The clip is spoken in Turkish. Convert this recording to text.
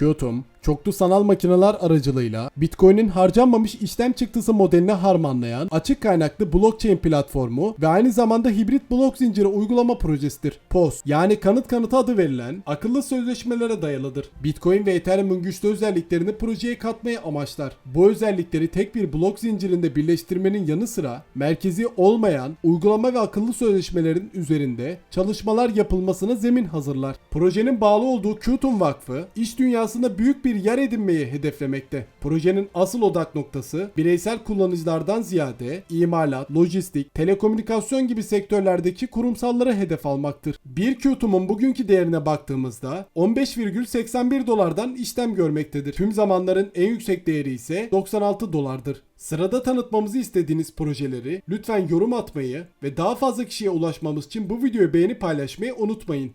Qtum, çoklu sanal makineler aracılığıyla Bitcoin'in harcanmamış işlem çıktısı modeline harmanlayan açık kaynaklı blockchain platformu ve aynı zamanda hibrit blok zinciri uygulama projesidir. POS yani kanıt kanıtı adı verilen akıllı sözleşmelere dayalıdır. Bitcoin ve Ethereum'un güçlü özelliklerini projeye katmayı amaçlar. Bu özellikleri tek bir blok zincirinde birleştirmenin yanı sıra merkezi olmayan uygulama ve akıllı sözleşmelerin üzerinde çalışmalar yapılmasına zemin hazırlar. Projenin bağlı olduğu Qtum Vakfı iş dünyasında büyük bir yer edinmeyi hedeflemekte. Projenin asıl odak noktası bireysel kullanıcılardan ziyade imalat, lojistik, telekomünikasyon gibi sektörlerdeki kurumsalları hedef almaktır. Bir Qtum'un bugünkü değerine baktığımızda 15,81 dolardan işlem görmektedir. Tüm zamanların en yüksek değeri ise 96 dolardır. Sırada tanıtmamızı istediğiniz projeleri lütfen yorum atmayı ve daha fazla kişiye ulaşmamız için bu videoyu beğenip paylaşmayı unutmayın.